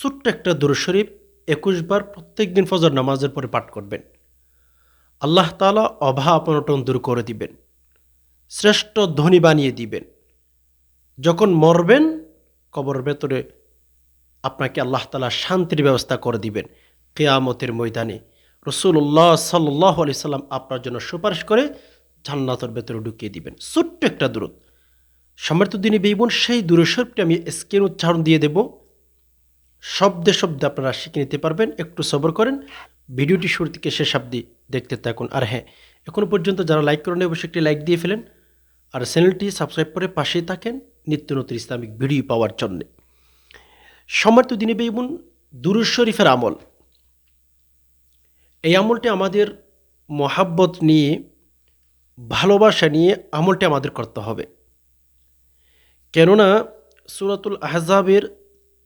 ছোট্ট একটা দুরূদ শরীফ একুশ বার প্রত্যেক দিন ফজর নামাজের পরে পাঠ করবেন। আল্লাহ তাআলা অভাব অনটন দূর করে দিবেন। শ্রেষ্ঠ ধনী বানিয়ে দিবেন। যখন মরবেন, কবরের ভেতরে আপনাকে আল্লাহ তালা শান্তির ব্যবস্থা করে দিবেন। কেয়ামতের ময়দানে রসুল্লাহ সাল্লাহ আলি সাল্লাম আপনার জন্য সুপারিশ করে জান্নাতের ভেতরে ঢুকিয়ে দিবেন। ছোট্ট একটা দূরত সমর্থ দিনে বেইবন সেই দূরস্বরূপটি আমি স্ক্রিন উচ্চারণ দিয়ে দেব। শব্দে শব্দে আপনারা শিখে নিতে পারবেন। একটু সবর করেন। ভিডিওটি শুরু থেকে শেষ অব্দি দেখতে থাকুন। আর হ্যাঁ এখনও পর্যন্ত যারা লাইক করেন অবশ্যই একটি লাইক দিয়ে ফেলেন। আর চ্যানেলটি সাবস্ক্রাইব করে পাশেই থাকেন নিত্য নতুন ইসলামিক ভিডিও পাওয়ার জন্যে। সম্মানিত দিনে বেইবুন দুরুজ শরীফের আমল। এই আমলটি আমাদের মহাব্বত নিয়ে, ভালোবাসা নিয়ে আমলটি আমাদের করতে হবে। কেননা, সুরাতুল আহজাবের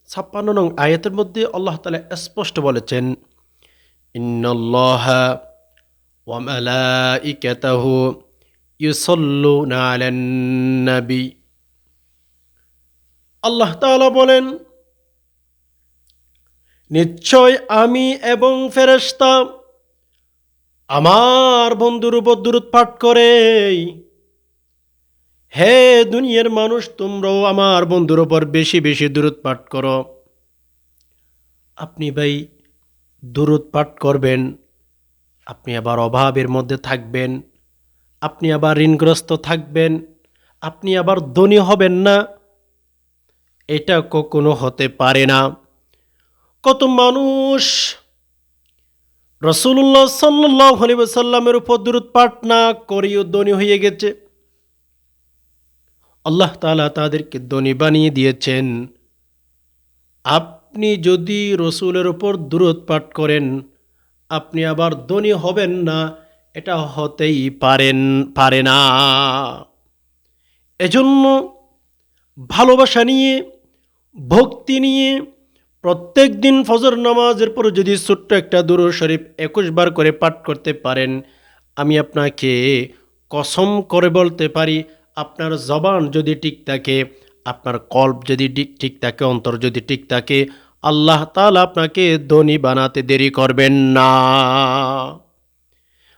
ছাপ্পান্ন নং আয়াতের মধ্যে আল্লাহ তালা স্পষ্ট বলেছেন আল্লাহ তাআলা বলেন, নিশ্চয় আমি এবং ফেরেশতা আমার বন্ধুর উপর দূরত পাঠ করে হে দুনিয়ার মানুষ, তোমরাও আমার বন্ধুর ওপর বেশি বেশি দূরত পাঠ করো। আপনি ভাই, দূরত পাঠ করবেন, আপনি আবার অভাবের মধ্যে থাকবেন, আপনি আবার ঋণগ্রস্ত থাকবেন, আপনি আবার ধনী হবেন না। এটা কখনো হতে পারে না। কত মানুষ রসুল্লাহ সাল্লাহ সাল্লামের উপর দূরত পাঠ না করেও ধনী হয়ে গেছে। আল্লাহ তালা তাদেরকে ধনী বানিয়ে দিয়েছেন। আপনি যদি রসুলের ওপর দূরত পাঠ করেন, আপনি আবার ধনী হবেন না, এটা হতেই পারেন, পারে না। এজন্য ভালোবাসা নিয়ে, ভক্তি নিয়ে, প্রত্যেক দিন ফজর নামাজের পর যদি ছোট্ট একটা দুরু শরীফ একুশ বার করে পাঠ করতে পারেন, আমি আপনাকে কসম করে বলতে পারি আপনার জবান যদি ঠিক থাকে আপনার কল্প যদি ঠিক ঠিক থাকে অন্তর যদি ঠিক থাকে আল্লাহ তাআলা আপনাকে ধনী বানাতে দেরি করবেন না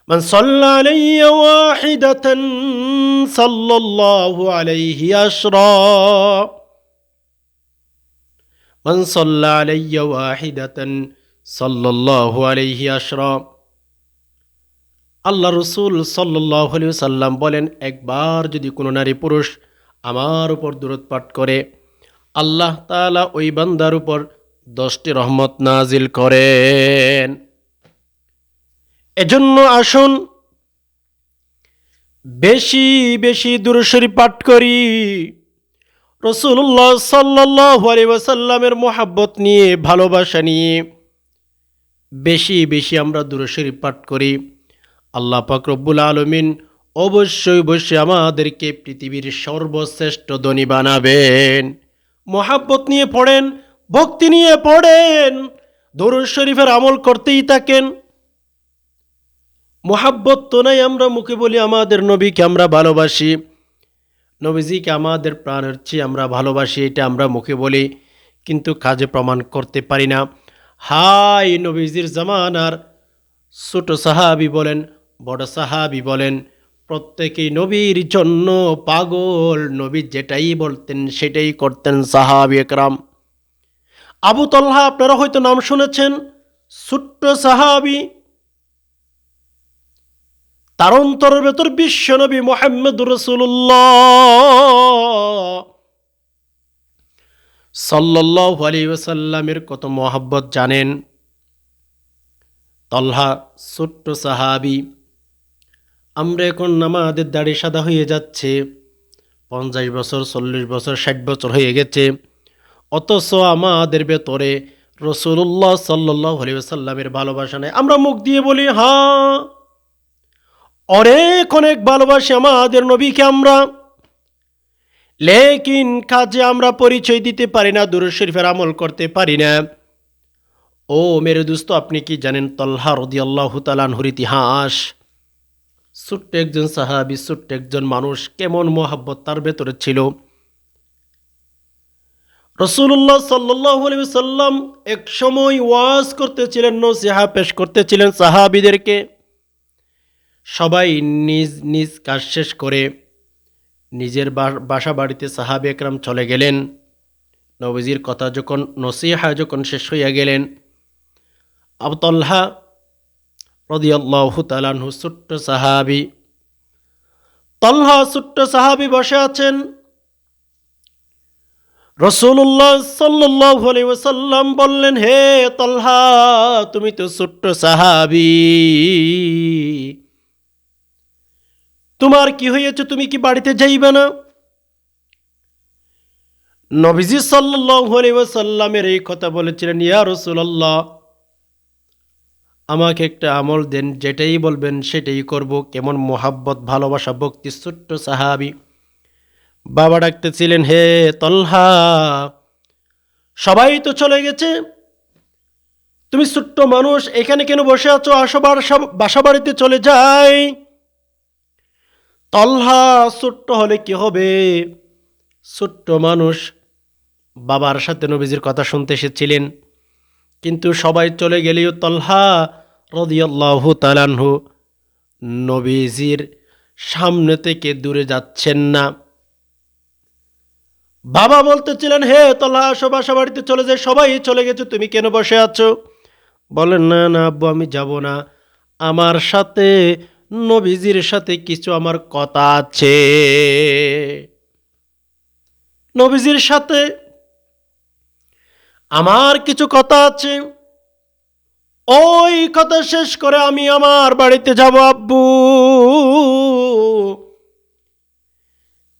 من صلى علي واحدة صلى الله عليه عشرا من صلى علي واحدة صلى الله عليه عشرا আল্লাহ রসুল সাল্লাহ সাল্লাম বলেন, একবার যদি কোনো নারী পুরুষ আমার উপর দূরত করে, আল্লাহ তালা ওই বান্দার উপর দশটি রহমত নাজিল করেন। এজন্য আসুন, বেশি বেশি দূরশরী পাঠ করি। রসুল্লাহ সাল্লাহ আলিবাসাল্লামের মোহাব্বত নিয়ে, ভালোবাসা নিয়ে বেশি বেশি আমরা দূরশরী পাঠ করি। আল্লাহ রব্বুল আলমিন অবশ্যই অবশ্যই আমাদেরকে পৃথিবীর সর্বশ্রেষ্ঠ ধনী বানাবেন। মোহাব্বত নিয়ে পড়েন, ভক্তি নিয়ে পড়েন, দরুদ শরীফের আমল করতেই থাকেন। মোহাব্বত তো নাই, আমরা মুখে বলি আমাদের নবীকে আমরা ভালোবাসি। নবীজিকে আমাদের প্রাণের চেয়ে আমরা ভালোবাসি, এটা আমরা মুখে বলি, কিন্তু কাজে প্রমাণ করতে পারি না। হাই নবীজির জামানার ছোট সাহাবি বলেন বড় সাহাবি বলেন, প্রত্যেকেই নবীর জন্য পাগল। নবী যেটাই বলতেন, সেটাই করতেন সাহাবি একরাম। আবু তল্হা, আপনারা হয়তো নাম শুনেছেন, ছোট্ট সাহাবি। তার অন্তরের ভেতর বিশ্বনবী মোহাম্মদ রসুল্লাহ সাল্লাহ কত মোহাব্বত জানেন? তল্হা, ছোট্ট সাহাবি। আমরা এখন আমাদের দাড়ি সাদা হয়ে যাচ্ছে। পঞ্চাশ বছর, চল্লিশ বছর, ষাট বছর হয়ে গেছে। অথচ আমাদের ভেতরে রসুল্লাহ সাল্লাহ সাল্লামের ভালোবাসা নেই। আমরা মুখ দিয়ে বলি হ্যাঁ অনেক অনেক ভালোবাসি আমাদের নবীকে আমরা। লেকিন কাজে আমরা পরিচয় দিতে পারি না, দুরুদ শরীফের আমল করতে পারি না। ও মেরে দোস্ত, আপনি কি জানেন তল্হা রদি আল্লাহ তালানহুর ইতিহাস? ছোট্ট একজন সাহাবি, ছোট্ট একজন মানুষ কেমন মোহাব্বত তার ভেতরে ছিল? রসুল্লাহ সাল্লাহ সাল্লাম এক সময় ওয়াজ করতেছিলেন, নসিহা পেশ করতেছিলেন সাহাবিদেরকে। সবাই নিজ নিজ কাজ শেষ করে নিজের বাসা বাড়িতে সাহাবি একরাম চলে গেলেন। নবীজির কথা যখন, নসিহা যখন শেষ হইয়া গেলেন আবতল্হা রদিয়াল্লাহ তালানহু ছোট্ট সাহাবি। তল্হা ছোট্ট সাহাবি বসে আছেন। রসুল্লাহ সাল্লাহ ওসাল্লাম বললেন, হে তল্হা, তুমি তো ছোট্ট সাহাবি। তোমার কি হয়েছে? তুমি কি বাড়িতে যাইবে না? নবীজি সাল্লাহ ওসাল্লামের এই কথা বলেছিলেন, ইয়া রসুল্লাহ আমাকে একটা আমল দেন, যেটাই বলবেন সেটাই করব। কেমন মোহাব্বত, ভালোবাসা, ভক্তি, ছোট্ট সাহাবি। বাবা ডাকতেছিলেন, হে তল্হা, সবাই তো চলে গেছে। তুমি ছোট্ট মানুষ, এখানে কেন বসে আছো? আসো, বাসা- বাসা বাড়িতে চলে যাই। তল্হা, ছোট্ট হলে কি হবে? ছোট্ট মানুষ। বাবার সাথে নবীজির কথা শুনতে এসেছিলেন। কিন্তু সবাই চলে গেলেও তল্হা রদিয়াল্লাহ তালানহু নবীজির সামনে থেকে দূরে যাচ্ছেন না। বাবা বলতেছিলেন, হে তল্হা আসো, বাসা বাড়িতে চলে যায় সবাই চলে গেছে, তুমি কেন বসে আছো? বলেন, না না, আব্বু, আমি যাব না। আমার সাথে, নবীজির সাথে কিছু আমার কথা আছে। নবীজির সাথে আমার কিছু কথা আছে। ওই কথা শেষ করে আমি আমার বাড়িতে যাব, আব্বু।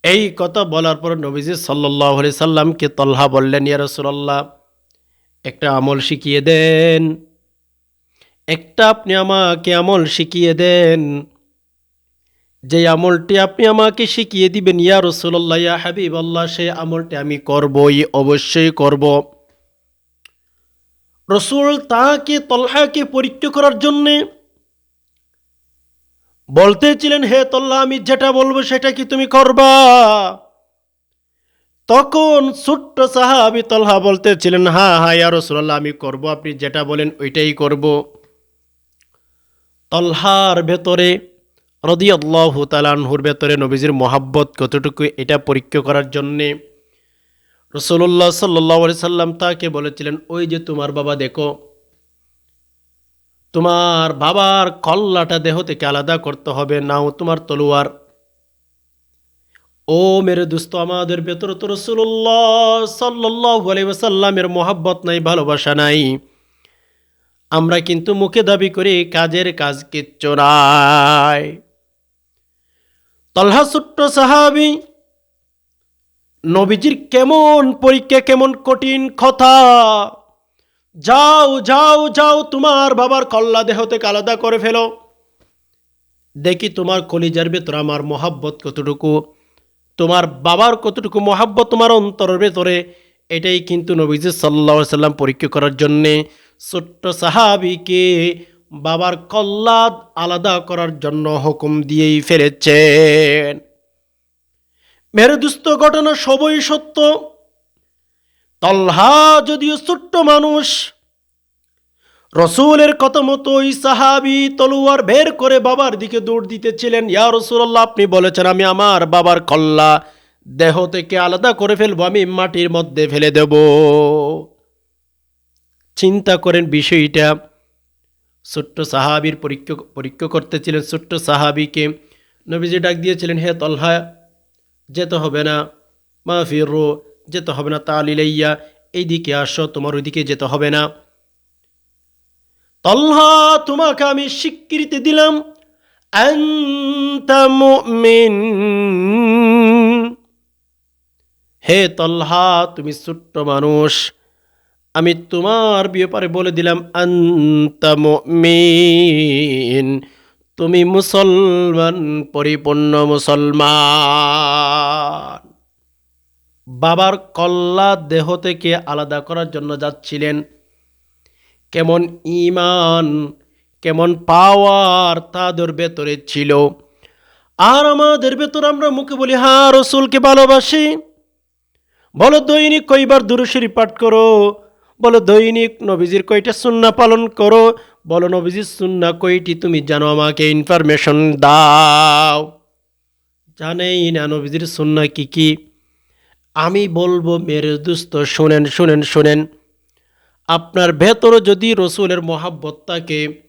এই কথা বলার পর নবীজি সাল্লাহ আলি সাল্লামকে তল্হা বললেন, ইয়া রসুল্লাহ একটা আমল শিখিয়ে দেন। একটা আপনি আমাকে আমল শিখিয়ে দেন। যে আমলটি আপনি আমাকে শিখিয়ে দিবেন, ইয়া রসুল্লাহ ইয়া হাবিব আল্লাহ সেই আমলটি আমি করবই, অবশ্যই করব। রসুল তাকে তল্হাকে পরীক্ষা করার জন্যে বলতেছিলেন, হে তল্লা, আমি যেটা বলব সেটা কি তুমি করবা? তখন ছোট্ট সাহা সাহাবি তল্হা বলতেছিলেন হ্যাঁ হ্যাঁ ইয়া রসুল্লাহ আমি করব, আপনি যেটা বলেন ওইটাই করব। তল্হার ভেতরে রদিয়াল্লাহ তালানহুর ভেতরে নবীজির মোহাব্বত কতটুকু, এটা পরীক্ষা করার জন্যে রসুল্লাহ সাল্লাহ সাল্লাম তাকে বলেছিলেন, ওই যে তোমার বাবা দেখো, তোমার বাবার কল্লাটা দেহ থেকে আলাদা করতে হবে, নাও তোমার তলোয়ার। ও মেরে দুস্ত, আমাদের ভেতরে তো রসুল্লাহ সাল্লাহ আলাইসাল্লামের মোহাব্বত নাই, ভালোবাসা নাই। আমরা কিন্তু মুখে দাবি করি, কাজের কাজ কিচ্ছু নাই। তলহা ছোট্ট সাহাবি নবীজির কেমন পরীক্ষা, কেমন কঠিন কথা। যাও যাও যাও, তোমার বাবার কল্লা দেহ থেকে আলাদা করে ফেলো। দেখি তোমার কলিজার ভেতর আমার মহাব্বত কতটুকু, তোমার বাবার কতটুকু মহাব্বত তোমার অন্তরের ভেতরে, এটাই কিন্তু নবীজি সাল্লা সাল্লাম পরীক্ষা করার জন্যে ছোট্ট সাহাবিকে বাবার কল্লাদ আলাদা করার জন্য হুকুম দিয়েই ফেলেছেন। মেরে দুস্থ ঘটনা সবই সত্য। তল্হা যদিও ছোট্ট মানুষ, রসুলের কথা মতো ওই সাহাবি তলোয়ার বের করে বাবার দিকে দৌড় দিতেছিলেন। ইয়া রসুল্লাহ আপনি বলেছেন, আমি আমার বাবার কল্লা দেহ থেকে আলাদা করে ফেলব, আমি মাটির মধ্যে ফেলে দেব। চিন্তা করেন বিষয়টা। ছোট্ট সাহাবির পরীক্ষা পরীক্ষা করতেছিলেন। ছোট্ট সাহাবিকে নবীজি ডাক দিয়েছিলেন, হে তলহা যেতে হবে না। মা ফিরো, যেতে হবে না তালিলাইয়া এইদিকে আসো, তোমার ওইদিকে যেতে হবে না। তল্হা তোমাকে আমি স্বীকৃতি দিলাম হে তল্হা তুমি ছোট্ট মানুষ, আমি তোমার ব্যাপারে বলে দিলাম, আনতা মুমিন। তুমি মুসলমান, পরিপূর্ণ মুসলমান। বাবার কল্লা দেহ থেকে আলাদা করার জন্য যাচ্ছিলেন। কেমন ইমান কেমন পাওয়ার তাদের ভেতরে ছিল। আর আমাদের ভেতর আমরা মুখে বলি হ্যাঁ রসুলকে ভালোবাসি। বলো দৈনিক কইবার দুরুশরী পাঠ করো? বলো দৈনিক নবীজির কয়টা সুন্না পালন করো? বলো নবীজির সুন্না কয়টি তুমি জানো? আমাকে ইনফরমেশন দাও। জানেই না নবীজির সুন্না কি কি? আমি বলব, মেরে দুস্ত, শোনেন শোনেন শোনেন। আপনার ভেতরে যদি রসুলের মহাব্বত থাকে,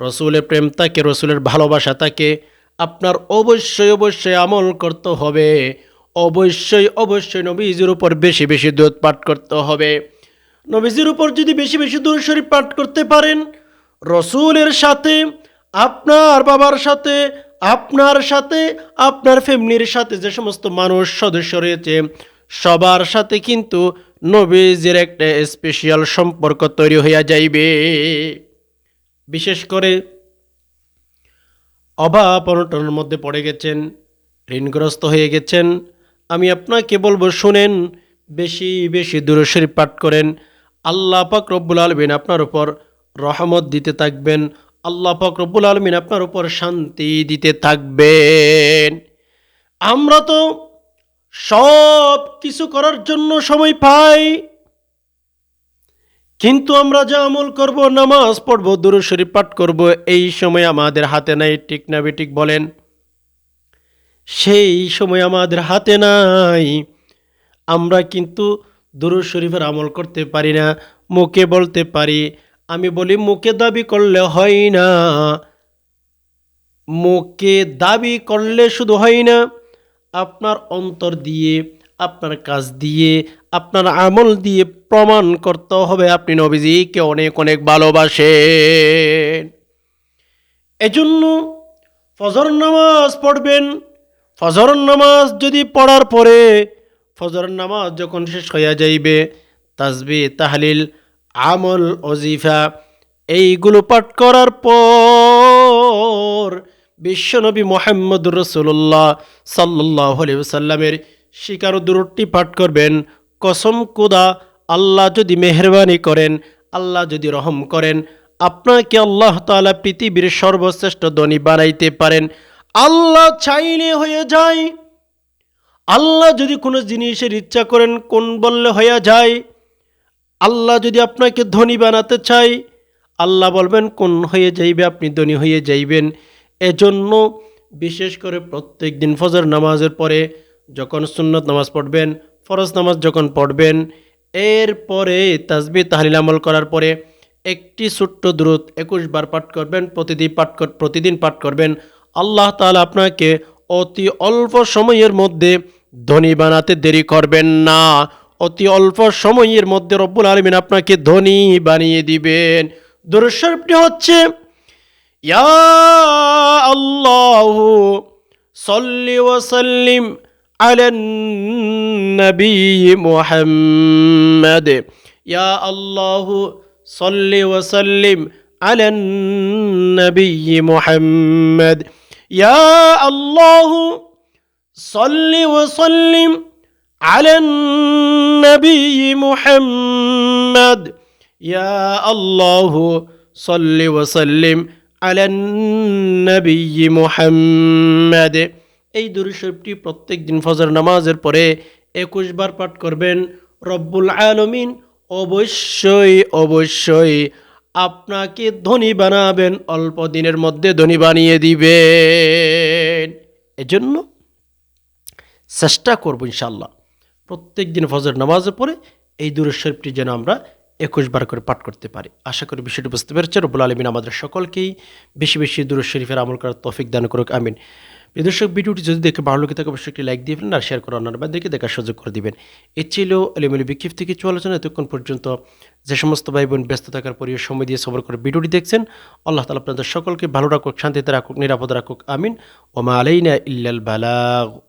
রসুলের প্রেম থাকে, রসুলের ভালোবাসা থাকে, আপনার অবশ্যই অবশ্যই আমল করতে হবে। অবশ্যই অবশ্যই নবীজির উপর বেশি বেশি দুধ পাঠ করতে হবে। নবীজির উপর যদি বেশি বেশি দূর শরীফ পাঠ করতে পারেন, রসুলের সাথে, আপনার বাবার সাথে, আপনার সাথে, আপনার ফ্যামিলির সাথে যে সমস্ত মানুষ সদস্য রয়েছে, সবার সাথে কিন্তু নবীজির একটা স্পেশাল সম্পর্ক তৈরি হইয়া যাইবে। বিশেষ করে অভাব অনটনের মধ্যে পড়ে গেছেন, ঋণগ্রস্ত হয়ে গেছেন। আমি আপনাকে বলব, শুনেন, বেশি বেশি দূরশরী পাঠ করেন। আল্লাহ পাক রব্বুল আলমিন আপনার উপর রহমত দিতে থাকবেন। আল্লাহ পাক রব্বুল আলমিন আপনার উপর শান্তি দিতে থাকবেন। আমরা তো সব কিছু করার জন্য সময় পাই, কিন্তু আমরা যা আমল করব, নামাজ পড়ব দুরুশরী পাঠ করব, এই সময় আমাদের হাতে নাই, ঠিক না বেঠিক বলেন? সেই সময় আমাদের হাতে নাই। আমরা কিন্তু দুরুদ শরীফের আমল করতে পারি না, মুখে বলতে পারি, আমি বলি মুখে দাবি করলে হয় না। মুখে দাবি করলে শুধু হয় না, আপনার অন্তর দিয়ে, আপনার কাজ দিয়ে, আপনার আমল দিয়ে প্রমাণ করতে হবে আপনি নবীজিকে অনেক অনেক ভালোবাসেন। এজন্য ফজর নামাজ পড়বেন। ফজর নামাজ যদি পড়ার পরে ফজর নামাজ যখন শেষ হইয়া যাইবে তাজবি তাহলিল, আমল অজিফা এইগুলো পাঠ করার পর বিশ্বনবী মোহাম্মদুর রসুল্লাহ সাল্লাহ সাল্লামের শিকার দূরটি পাঠ করবেন। কসম কুদা আল্লাহ যদি মেহরবানি করেন, আল্লাহ যদি রহম করেন, আপনাকে আল্লাহ তাআলা পৃথিবীর সর্বশ্রেষ্ঠ ধনী বানাইতে পারেন। আল্লাহ চাইলে হয়ে যায় আল্লাহ যদি কোনো জিনিসের ইচ্ছা করেন, কোন বললে হইয়া যায়? আল্লাহ যদি আপনাকে ধনী বানাতে চাই আল্লাহ বলবেন, কোন হয়ে যাইবে? আপনি ধনী হয়ে যাইবেন। এজন্য বিশেষ করে প্রত্যেক দিন ফজর নামাজের পরে যখন সুন্নত নামাজ পড়বেন, ফরজ নামাজ যখন পড়বেন, এরপরে তাসবি, তাহলিল আমল করার পরে একটি ছোট্ট দূরত একুশ বার পাঠ করবেন প্রতিদিন পাঠ প্রতিদিন পাঠ করবেন। আল্লাহ তাআলা আপনাকে অতি অল্প সময়ের মধ্যে ধনী বানাতে দেরি করবেন না। অতি অল্প সময়ের মধ্যে রব্বুল আলমিন আপনাকে ধনী বানিয়ে দিবেন। দুরস্বরূপটি হচ্ছে, ইয়া সল্লি আলেন নবী মোহাম্মদ। ইয়া আল্লাহু সল্লি আলেন ইয়া আল্লাহ صل وسلم على النبي محمد يا الله صل وسلم على النبي محمد এই দুরুশরীফটি প্রত্যেক দিন ফজর নামাজের পরে একুশ বার পাঠ করবেন রব্বুল আলমিন অবশ্যই অবশ্যই আপনাকে ধনী বানাবেন অল্প দিনের মধ্যে ধনী বানিয়ে দিবেন এজন্য চেষ্টা করব ইনশাল্লাহ প্রত্যেক দিন ফজর নামাজের পরে এই দূরের শরীফটি যেন আমরা একুশ বার করে পাঠ করতে পারি। আশা করি বিষয়টি বুঝতে পেরেছে রব্বুল আলমিন আমাদের সকলকেই বেশি বেশি দূরের শরীফের আমল করার তফিক দান করুক, আমিন। প্রিয় দর্শক, ভিডিওটি যদি দেখে ভালো লাগে থাকে, অবশ্যই একটি লাইক দিয়ে ফেলেন আর শেয়ার করে অন্যান্য দেখে দেখার সুযোগ করে দিবেন। এ ছিল এলিমেলি বিক্ষিপ থেকে চলে আলোচনা। এতক্ষণ পর্যন্ত যে সমস্ত ভাই বোন ব্যস্ত থাকার পরিবেশ সময় দিয়ে সবর করে ভিডিওটি দেখছেন, আল্লাহ তালা আপনাদের সকলকে ভালো রাখুক, শান্তিতে রাখুক, নিরাপদ রাখুক, আমিন। ওমা আলাইনা ইল্লাল বালাগ।